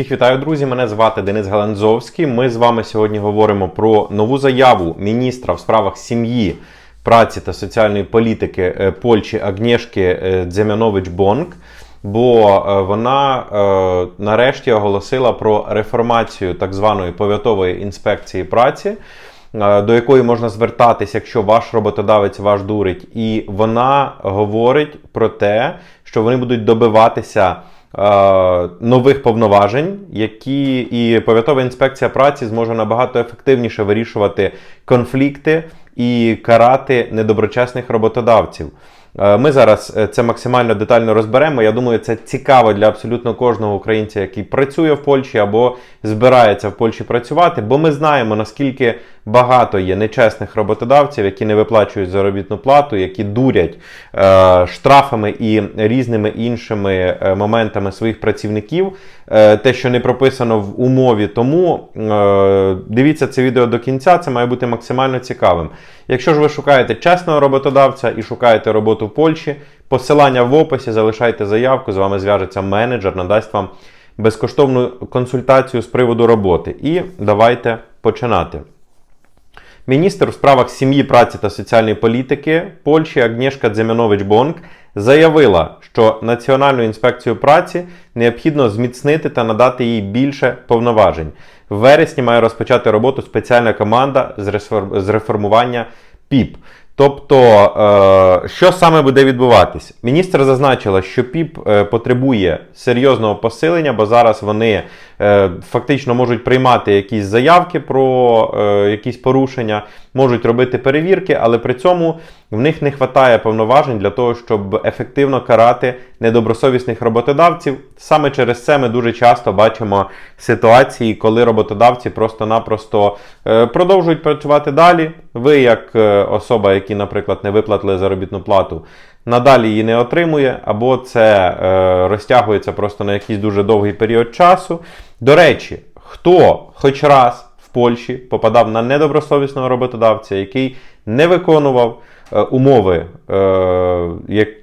Всіх вітаю, друзі! Мене звати Денис Галанзовський. Ми з вами сьогодні говоримо про нову заяву міністра в справах сім'ї, праці та соціальної політики е, Польщі Агнєшки е, Дземянович Бонк. Бо е, вона е, нарешті оголосила про реформацію так званої пов'ятової інспекції праці, е, до якої можна звертатись, якщо ваш роботодавець вас дурить. І вона говорить про те, що вони будуть добиватися нових повноважень, які і пов'ятова інспекція праці зможе набагато ефективніше вирішувати конфлікти і карати недоброчесних роботодавців. Е, Ми зараз е, це максимально детально розберемо. Я думаю, це цікаво для абсолютно кожного українця, який працює в Польщі або збирається в Польщі працювати, бо ми знаємо, наскільки багато є нечесних роботодавців, які не виплачують заробітну плату, які дурять е, штрафами і різними іншими е, моментами своїх працівників. Е, те, що не прописано в умові, тому е, дивіться це відео до кінця, це має бути максимально цікавим. Якщо ж ви шукаєте чесного роботодавця і шукаєте роботу в Польщі, посилання в описі, залишайте заявку, з вами зв'яжеться менеджер, надасть вам безкоштовну консультацію з приводу роботи. І давайте починати. Міністр у справах сім'ї, праці та соціальної політики Польщі Агнєшка Дземянович Бонк заявила, що Національну інспекцію праці необхідно зміцнити та надати їй більше повноважень. В вересні має розпочати роботу спеціальна команда з реформування ПІП. Тобто, е, що саме буде відбуватись? Міністр зазначила, що ПІП е, потребує серйозного посилення, бо зараз вони е, фактично можуть приймати якісь заявки про якісь порушення, можуть робити перевірки, але при цьому в них не вистачає повноважень для того, щоб ефективно карати недобросовісних роботодавців. Саме через це ми дуже часто бачимо ситуації, коли роботодавці просто-напросто е, продовжують працювати далі. Ви, як е, особа, які, наприклад, не виплатили заробітну плату, надалі її не отримує, або це е, розтягується просто на якийсь дуже довгий період часу. До речі, хто хоч раз в Польщі попадав на недобросовісного роботодавця, який не виконував умови, е,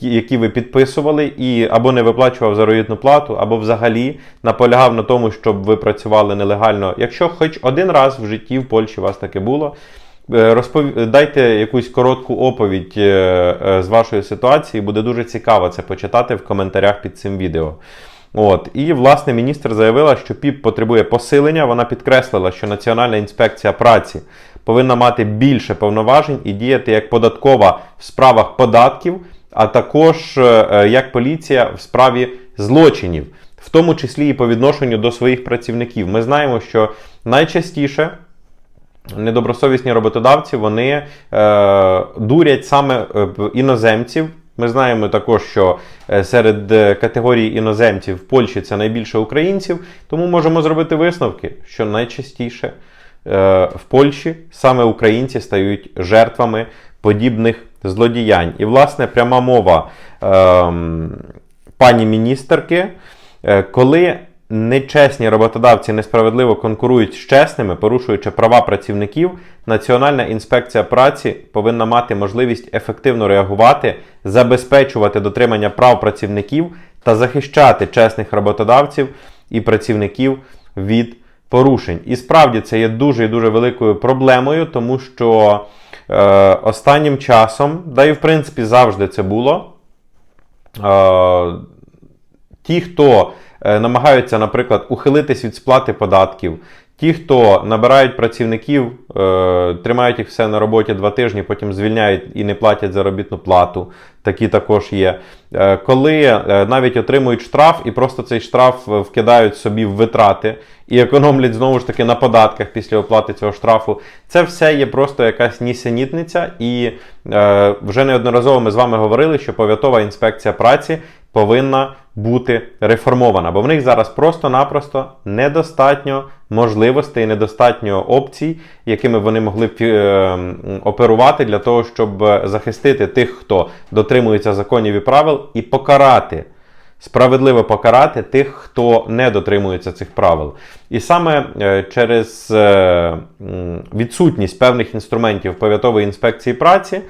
які, ви підписували, і або не виплачував заробітну плату, або взагалі наполягав на тому, щоб ви працювали нелегально. Якщо хоч один раз в житті в Польщі у вас таке було. Е, Розпов... Дайте якусь коротку оповідь е, е, з вашої ситуації, буде дуже цікаво це почитати в коментарях під цим відео. От. І, власне, міністр заявила, що ПІП потребує посилення. Вона підкреслила, що Національна інспекція праці повинна мати більше повноважень і діяти як податкова в справах податків, а також е, е, як поліція в справі злочинів, в тому числі і по відношенню до своїх працівників. Ми знаємо, що найчастіше недобросовісні роботодавці вони е, дурять саме е, іноземців. Ми знаємо також, що е, серед категорії категорій іноземців в Польщі це найбільше українців, тому можемо зробити висновки, що найчастіше е, в Польщі саме українці стають жертвами подібних злодіянь. І, власне, пряма мова е, пані міністерки, е, коли нечесні роботодавці несправедливо конкурують з чесними, порушуючи права працівників, Національна інспекція праці повинна мати можливість ефективно реагувати, забезпечувати дотримання прав працівників та захищати чесних роботодавців і працівників від порушень. І справді це є дуже і дуже великою проблемою, тому що е, останнім часом, да і в принципі завжди це було. Е, ті, хто намагаються, наприклад, ухилитись від сплати податків, ті, хто набирають працівників, е, тримають їх все на роботі два тижні, потім звільняють і не платять заробітну плату, такі також є. Е, коли е, навіть отримують штраф і просто цей штраф е, вкидають собі в витрати і економлять знову ж таки на податках після оплати цього штрафу, це все є просто якась нісенітниця. І е, вже неодноразово ми з вами говорили, що пов'ятова інспекція праці повинна бути реформована, бо в них зараз просто-напросто недостатньо можливостей, недостатньо опцій, якими вони могли б е, оперувати для того, щоб захистити тих, хто дотримується законів і правил, і покарати. Справедливо покарати тих, хто не дотримується цих правил. І саме е, через е, відсутність певних інструментів пов'ятової інспекції праці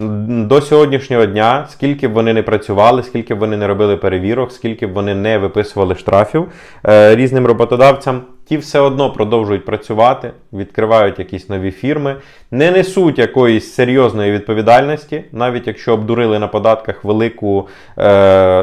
до сьогоднішнього дня, скільки б вони не працювали, скільки б вони не робили перевірок, скільки б вони не виписували штрафів е, різним роботодавцям, ті все одно продовжують працювати, відкривають якісь нові фірми, не несуть якоїсь серйозної відповідальності, навіть якщо обдурили на податках велику, е,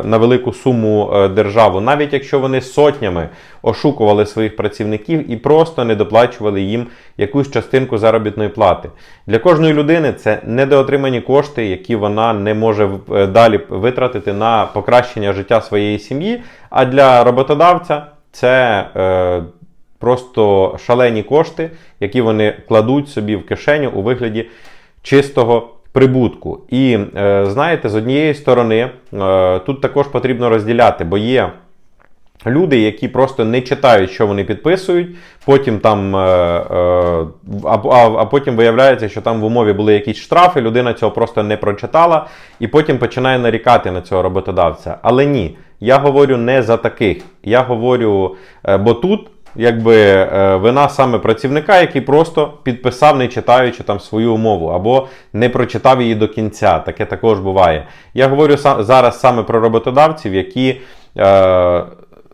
на велику суму е, державу, навіть якщо вони сотнями ошукували своїх працівників і просто не доплачували їм якусь частинку заробітної плати. Для кожної людини це недоотримані кошти, які вона не може е, далі витратити на покращення життя своєї сім'ї. А для роботодавця це е, просто шалені кошти, які вони кладуть собі в кишеню у вигляді чистого прибутку. І е, знаєте, з однієї сторони е, тут також потрібно розділяти, бо є. Люди, які просто не читають, що вони підписують, потім там, е, а, а, а потім виявляється, що там в умові були якісь штрафи, людина цього просто не прочитала, і потім починає нарікати на цього роботодавця. Але ні, я говорю не за таких. Я говорю, бо тут якби е, вина саме працівника, який просто підписав, не читаючи там свою умову, або не прочитав її до кінця. Таке також буває. Я говорю зараз саме про роботодавців, які. Е,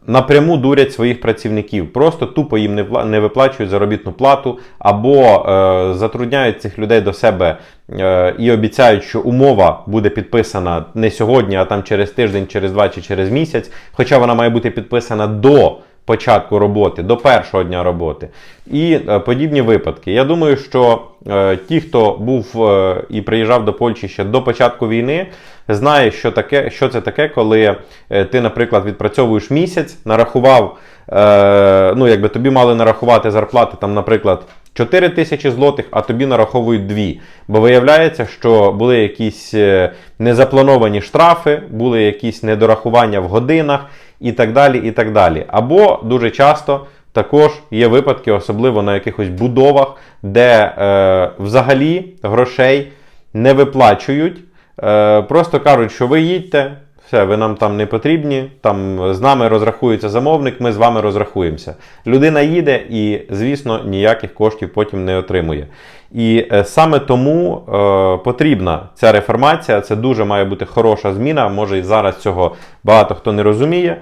напряму дурять своїх працівників, просто тупо їм не виплачують заробітну плату, або е, затрудняють цих людей до себе е, і обіцяють, що умова буде підписана не сьогодні, а там через тиждень, через два чи через місяць. Хоча вона має бути підписана до початку роботи, до першого дня роботи. І е, подібні випадки. Я думаю, що е, ті, хто був е, і приїжджав до Польщі ще до початку війни, знає, що, таке, що це таке, коли е, ти, наприклад, відпрацьовуєш місяць, нарахував, е, ну, якби тобі мали нарахувати зарплати, там, наприклад, 4 тисячі злотих, а тобі нараховують 2. Бо виявляється, що були якісь е, незаплановані штрафи, були якісь недорахування в годинах і так далі. і так далі. Або дуже часто також є випадки, особливо на якихось будовах, де е, взагалі грошей не виплачують. Е, просто кажуть, що ви їдьте, все, ви нам там не потрібні, там з нами розрахується замовник, ми з вами розрахуємося. Людина їде і, звісно, ніяких коштів потім не отримує. І е, саме тому е, потрібна ця реформація, це дуже має бути хороша зміна. Може і зараз цього багато хто не розуміє.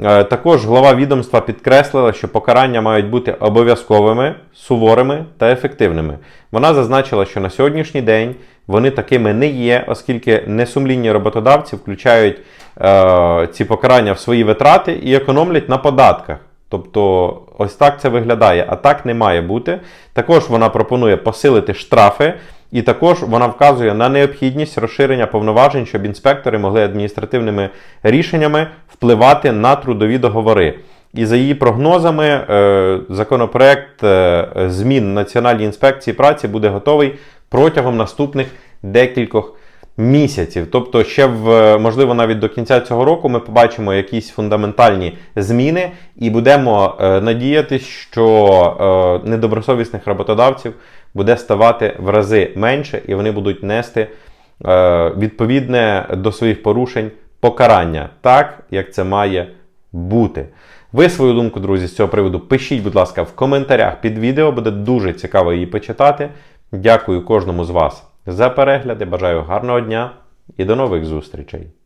Е, Також глава відомства підкреслила, що покарання мають бути обов'язковими, суворими та ефективними. Вона зазначила, що на сьогоднішній день вони такими не є, оскільки несумлінні роботодавці включають е, ці покарання в свої витрати і економлять на податках. Тобто, ось так це виглядає, а так не має бути. Також вона пропонує посилити штрафи, і також вона вказує на необхідність розширення повноважень, щоб інспектори могли адміністративними рішеннями впливати на трудові договори. І за її прогнозами, е, законопроект е, змін Національній інспекції праці буде готовий протягом наступних декількох місяців. Тобто, ще в можливо навіть до кінця цього року ми побачимо якісь фундаментальні зміни і будемо е, надіятися, що е, недобросовісних роботодавців буде ставати в рази менше, і вони будуть нести е, відповідне до своїх порушень покарання, так як це має бути. Ви свою думку, друзі, з цього приводу пишіть, будь ласка, в коментарях під відео, буде дуже цікаво її почитати. Дякую кожному з вас за перегляди. Бажаю гарного дня і до нових зустрічей!